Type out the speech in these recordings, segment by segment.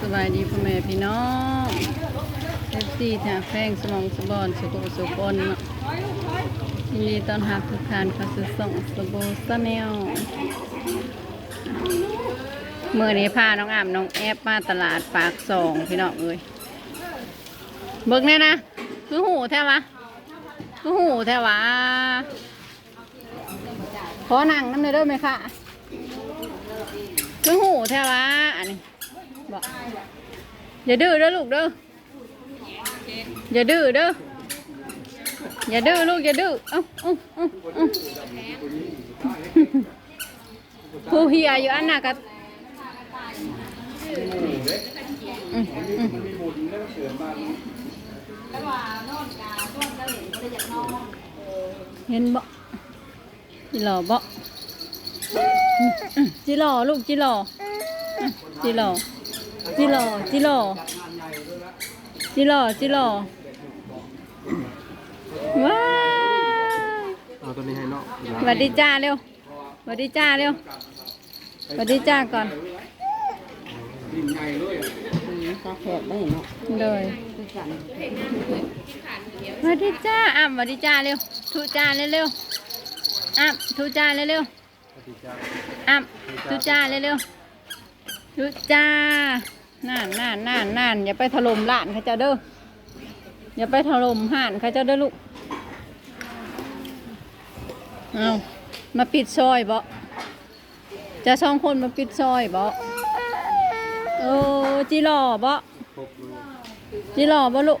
สบายดีพ่อแม่พี่น้องเอฟซีแถวแฟงสมองสบอนสุโขสุปนเนยินดีต้อนรับทุกท่านเข้าสู่ส่องสบูสแนลเมื่อนี้พาน้องอ่ำน้องแอบมาตลาดปากสองพี่น้องเอ้ยเบิกแน่นะ คือหูแท้วะคือหูแท้วะขอนั่งน้ำเนยด้อไหมคะคือหูแท้วะอันนี้ บอกอย่าดื้อเด้อลูกเด้ออย่าดื้อเด้ออย่าดื้อลูกอย่าดื้อเอ้าเอ้าเอ้าเอ้าผู้เฮียอยู่อันน่ะก็อืมอืมเห็นบ่จิหล่อบ่จิหล่อลูกจิหล่อจิหล่อ จิหล่จิหล่จิหล่จิหล่ว้าวเอาตัวนี้ให้เนาะสวัสดีจ้าเร็วสวัสดีจ้าเร็วสวัสดีจ้าก่อนตาแขกไม่เนาะเลยสวัสดีจ้าอ่ำสวัสดีจ้าเร็วทุจ้าเร็วเร็วๆอ่ำทุจ้าเร็วเร็วๆอ่ำทุจ้าเร็วเร็วๆทุจ้า นั่นนั่นนั่นนั่นอย่าไปถล่มร้านเขาเจ้าเด้ออย่าไปถล่มห่านเขาเจ้าเด้อลูกเอามาปิดซอยบ่จะสองคนมาปิดซอยบ่โอ้จีหล่อบ่จิหล่อบ่ลูก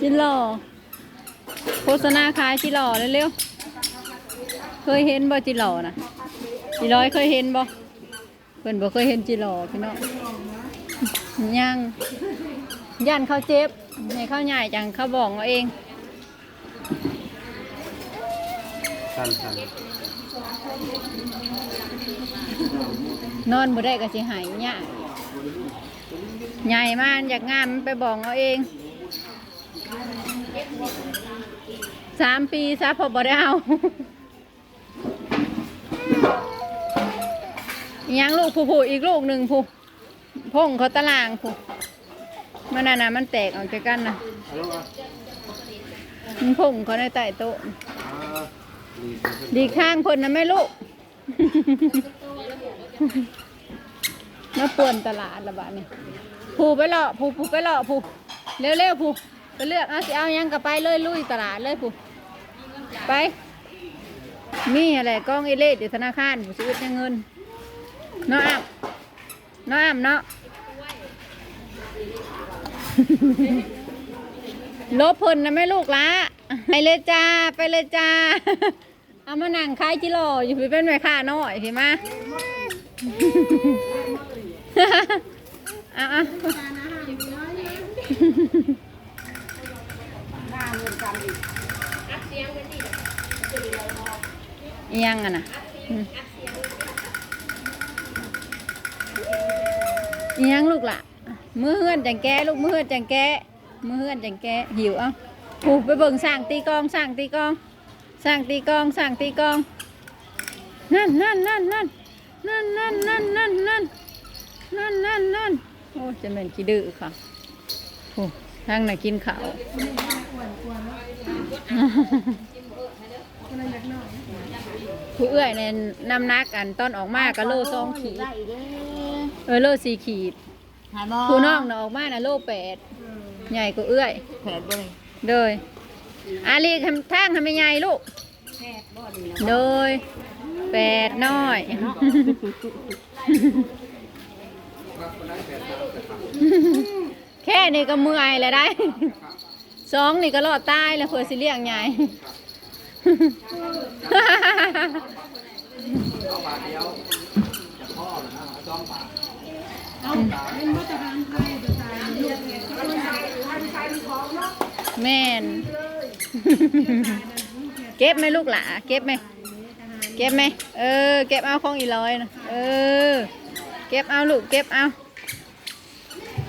จิหล่อโฆษณาขายจิหล่อเร็วๆเคยเห็นบ่จิหล่อนะจิร้อยเคยเห็นบ่ เพิ่นบ่เคยเห็นจิหลอพี่น้องยังย่านเขาเจ็บให้เขาใหญ่จังเขาบอกเอาเองสั้นสั้นนอนบ่ได้ก็สิหายใหญ่ใหญ่มากอยากงามมันไปบอกเอาเองสามปีซะพอบ่ได้เอา ยังลูกผู้ผู้อีกลูกหนึ่งผู้พงเขาตารางผู้มันน่ะนะมันแตกออกจากกันนะมันพงเขาในใต้โต๊ะดีข้างเพิ่นนะแม่ลูกมาป่วนตลาดละบาดนี่ผู้ไปเลาะผู้ผู้ไปเลาะผู้เร็วเร็วๆผู้ไปเลือกเอาสิเอายังก็ไปเลยลุยตลาดเลยผู้ไป มีอะไรกล้องเอเลดอยู่ธนาคารผู้ซื้อยังเงิน นาะอ้ำเนาะอ้ำเนาะลบเพิ่นนะแม่ลูกละไปเลยจ้าไปเลยจ้า เอามานั่งขายจิโร่อยู่พี่เป็นแม่ค้าน้อยพี่มาเอาเอาอิหยังอะนะ ยังลูกล่ะมือเฮือนจังแกลูกมือเฮือนจังแกมือเฮือนจังแกหิวเอ้าผูกไปเบิ่งสร้างตีกองสร้างตีกองสร้างตีกองสร้างตีกองนั่นนั่นนั่นนั่นนั่นนั่นนั่นนั่นนั่นนั่นนั่นนั่นโอ้จะเป็นขี้ดื้อค่ะโอ้ทางไหนกินข้าวผู้เอื้อยเนี่ยน้ำนักอันตอนออกมาก็โลสองขี้ เด้เออโลสี่ขีดหาบ่ผู้น้องน่ะออกมาน่ะโลแปดใหญ่กว่าเอื้อยแผดบ่นี่โดยอาลีทำทางทำไม่ใหญ่ลูกแผดบ่นี่โดยแปดน้อยแค่นี้ก็เมื่อยแล้วได้สองนี่ก็รอดตายแล้วเพื่อสิเลี้ยงใหญ่ แม่น เก็บไหมลูกหล่ะเก็บไหมเก็บไหมเออ เก็บเอาของอีร้อยนะเออ เก็บเอาลูก เก็บเอา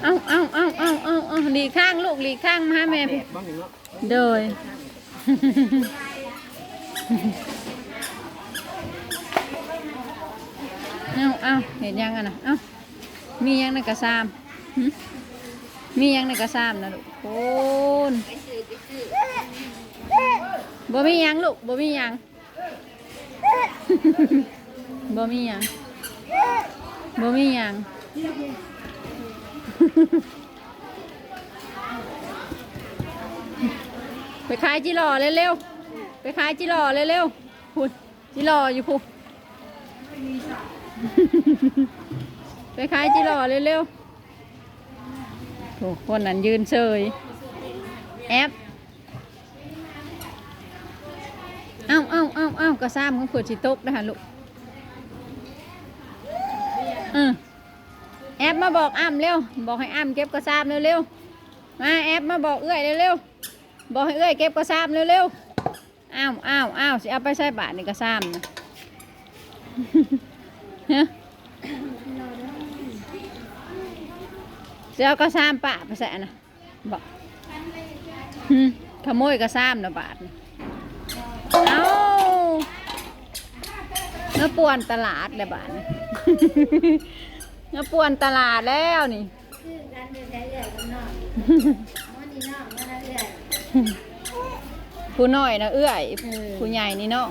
เอาเอาเอาเอาเอาเอาหลีข้างลูกหลีข้างมาหาแม่พี่บ้างเนาะโดยเอาเอาเห็นยังอะนะเอา มียังในกระซามมียังในกระซามนะลูกโคนบ่มียังลูกบ่มียังบ่มียังบ่มียังไปขายจิหล่อเร็วๆไปขายจิหล่อเร็วๆพูดจิหล่ออยู่พูด ไปขายจิหล่อเร็วๆโถคนนั้นยืนเฉยแอปเอ้าเอ้าเอ้าเอ้ากระซ้ำของขวดสิตกนะคะลูกเออแอปมาบอกอ้ำเร็ว บอกให้อ้ำเก็บกระซ้ำเร็วๆมาแอปมาบอกเอื้อยเร็วๆบอกให้เอื้อยเก็บกระซ้ำเร็วๆอ้าวอ้าวอ้าวสิเอาไปใส่บาทในกระซ้ำนะฮะ เอากระซ้ำปะไปใส่นะบอกหึขโมยกระซ้ำนะบาทนี่เอาเนื้อป่วนตลาดเลยบาทนี่เนื้อป่วนตลาดแล้วนี่ผู้น้อยนะเอื้อยผู้ใหญ่นี่น้อง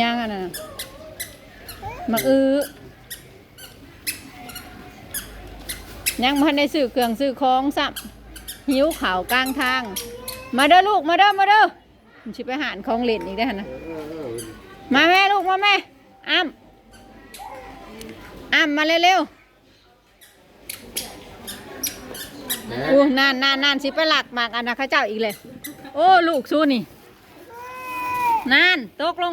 ย่างอันน่ะมาอื้อยังพันได้ซื้อเครื่องซื้อของซ้ำหิวข่าวกลางทาง มาเด้อลูกมาเด้อมาเด้อมันชิไปหารของเล่นอีกได้อหั่นนะเออเออมาแม่ลูกมาแม่อ้ำอ้ำมาเร็วๆอู้นานนานนานสิไปหลักหมากอันนะข้าเจ้าอีกเลย โอ้ลูกสู้นี่นานตกลง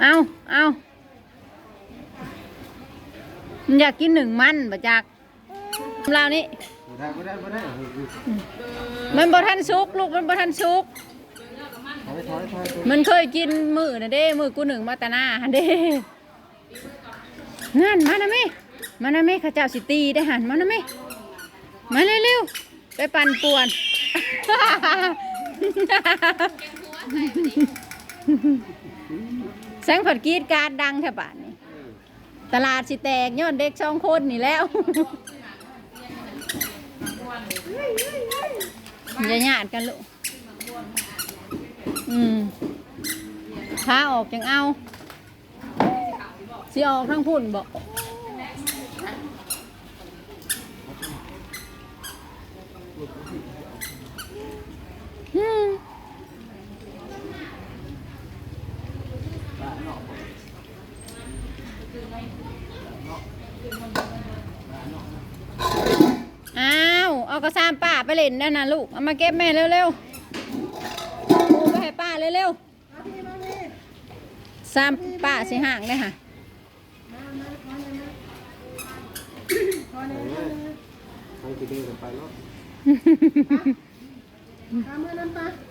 เอาเอามันอยากกินหนึ่งมันบะจากเรานี่บ่ได้บ่ได้บ่ได้มันบ่ทันสุกลูกมันบ่ทันสุก ถอยถอยถอยมันเคยกินมือนะเด้ มือกูหนึ่งมาแตาหนาหันเด้นั่นมานะแม่มานะแม่ข้าเจ้าสิตีได้หันมานะแม่มาเร็วๆไปปั่นป่วนแสงผัดกรีดการดดังแถวบ้านนี่ตลาดสิแตกย้อนเด็กสองคนนี่แล้วอย่าหยาดกันลูกอืมพาออกจังเอาสิออกทั้งพุ่นบอกอืมอ้าว เอากระซามป้าไปเล่นนั่นนะลูก เอามาเก็บแม่เร็วๆปูไปให้ป้าเร็วๆซามป้าสิห่างเลยค่ะให้ไปดื้อกันไปเนาะ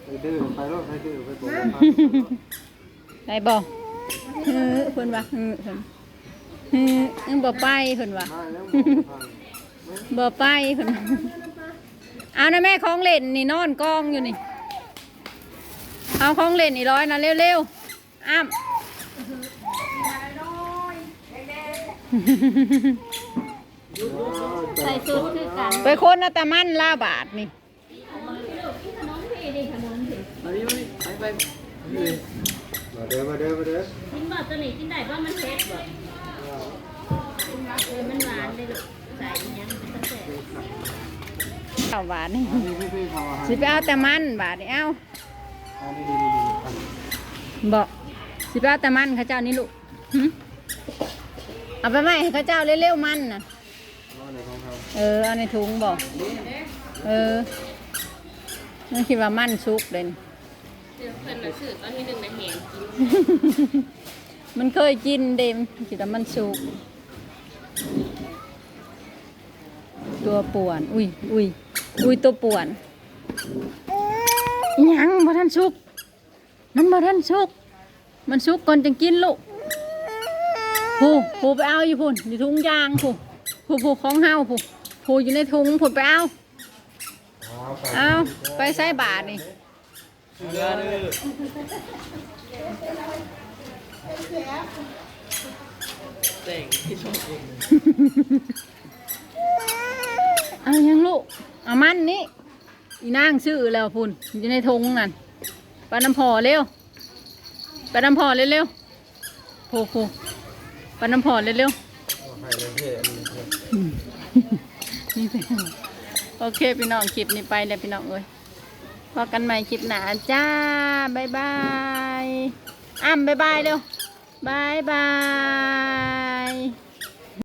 ไปดื้อกันไปเนาะให้ดื้อไปบอกกันไปได้บอกเฮ้อเพิ่นว่าเฮ้อเพิ่นเฮ้อยังบ่ไปเพิ่นว่ามาแล้วบอกทางบ่ไปเพิ่นว่า เอานะแม่ของเล่นนี่นอนกองอยู่นี่ เอาของเล่นนี่ร้อยนะเร็วๆอ้ำใส่ชุดคือกันไปคนนะตะมันลาบาทนี่มาเด้อมาเด้อมาเด้อกินบ่ตัวนี้กินได้เพราะมันเผ็ดบ่เออมันหวานเลย ลูกใส่อิหยังมันจะแซ่บเอาบาทนี่นี่พี่พี่เขาอาหารสิไปเอาแต่มันบาทนี่เอาอันนี้ดีดีอันบอกสิไปเอาแต่มันเขาเจ้านี่ลูกหึเอาไปไหมให้เขาเจ้าเร็วๆมันน่ะรอในของเขาเออเอาในถุงบอกเออนั่นคิดว่ามันสุกเลยนี่เพิ่นน่ะซื้อตอนที่หนึ่งน่ะแหงกินมันเคยกินเดมคิดว่ามันสุก ตัวป่วน อุ้ยอุ้ยอุ้ยตัวป่วนอิหยังบ่ทันสุก มันบ่ทันสุก มันสุกก่อนจังกินลูกผู้ผู้ไปเอาอยู่พุ่นอยู่ถุงยางผู้ผู้ผู้ของเฮาผู้ผู้อยู่ในถุงผู้ไปเอาอ๋อเอาไปใส่บาทนี่เชื่อเด้อแต่งที่ชอบเอง เอายังลูก เอามันนี่อีนางชื่อแล้วพุ่นอยู่ในธงนั่นไปน้ำพอเร็วไปน้ำพอเร็วๆโผโผไปน้ำพอเร็วๆให้เลยเท่อันนี้เท่นี่พี่น้องโอเคพี่น้องคลิปนี้ไปแล้วพี่น้องเอ้ยพอกันใหม่คลิปหนาจ้าบายบายอ้ำบายบายเร็วบายบาย